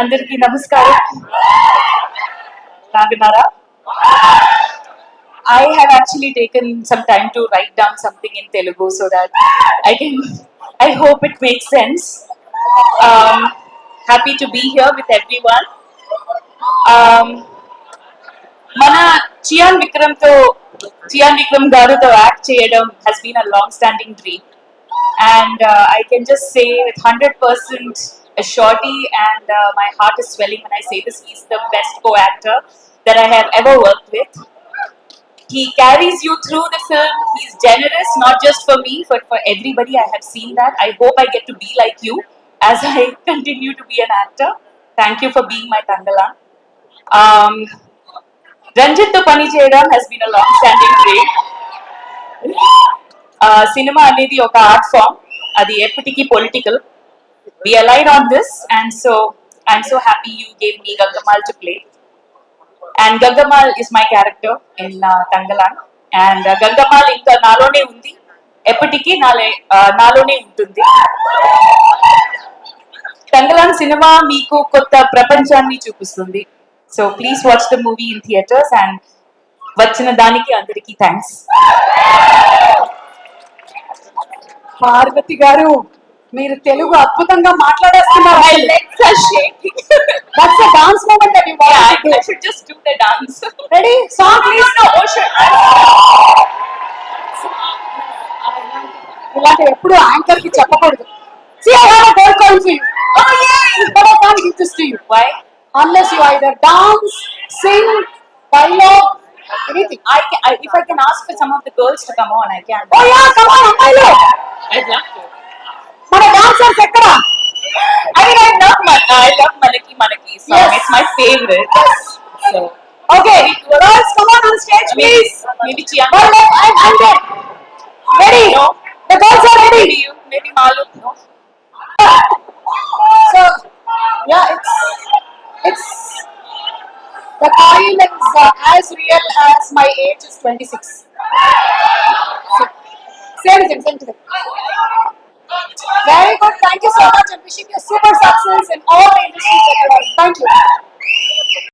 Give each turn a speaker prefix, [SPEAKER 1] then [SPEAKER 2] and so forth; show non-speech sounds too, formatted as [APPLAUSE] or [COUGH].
[SPEAKER 1] అందరికీ నమస్కారం బాగున్నారా I have actually taken some time to write down something in Telugu so that I can, I hope it makes sense. Um, happy to be here with everyone. Um, మన చియాన్ విక్రమ్ తో చియాన్ విక్రమ్ గారుతో act చేయడం has been a long standing dream and uh, I can just say with 100% surety and uh, my heart is swelling when I say this he's the best co-actor that I have ever worked with he carries you through the film he's generous not just for me but for everybody I have seen that I hope I get to be like you as [LAUGHS] I continue to be an actor thank you for being my Tangalan um, Ranjith తో పని చేయడం Hess been a long standing dream cinema అనేది ఒక art form అది ఎప్పటికీ political we aligned on this, and so I'm so happy you gave me Gangamal to play. And Gangamal is my character in uh, Tangalan. And uh, Gangamal ఇంకా Nalone Undi. ఎప్పటికీ నాలే నాలోనే ఉంటుంది Thangalaan cinema మీకు కొత్త ప్రపంచాన్ని చూపిస్తుంది so please watch the movie in theatres and వచ్చిన దానికి అందరికీ థ్యాంక్స్
[SPEAKER 2] పార్వతి గారు మీరు తెలుగు అద్భుతంగా మాట్లాడేస్తున్నారు that's a dance moment that you want to
[SPEAKER 1] just do the dance.
[SPEAKER 2] Ready song please
[SPEAKER 1] no, Ocean.
[SPEAKER 2] ఇలాంటి ఎప్పుడు యాంకర్ కి చెప్పకూడదు See, I have a gold coin for you. Oh, yay! But I can't give this to you.
[SPEAKER 1] Why?
[SPEAKER 2] Unless you either dance, sing, dialogue, anything.
[SPEAKER 1] I, can, I if I can ask for some of the girls to come on, I can.
[SPEAKER 2] Oh yeah, come on, అమ్మాయిలు
[SPEAKER 1] I'd love to.
[SPEAKER 2] a dancer, Sakara.
[SPEAKER 1] I mean, I love, my, uh, I love Malaki Malaki song.
[SPEAKER 2] Yes.
[SPEAKER 1] It's my favorite. Yes. So,
[SPEAKER 2] Okay, girls, come on on stage,
[SPEAKER 1] I
[SPEAKER 2] please.
[SPEAKER 1] maybe Chia.
[SPEAKER 2] All right, I'm, I'm there. Ready?
[SPEAKER 1] No.
[SPEAKER 2] The girls are
[SPEAKER 1] Maybe
[SPEAKER 2] ready.
[SPEAKER 1] you, maybe Malu. No.
[SPEAKER 2] So, yeah, it's it's the coil is uh, as real as my age is 26. So, same thing, same thing. Very good. Thank you so much and wishing you super success in all the industries that you are. Thank you.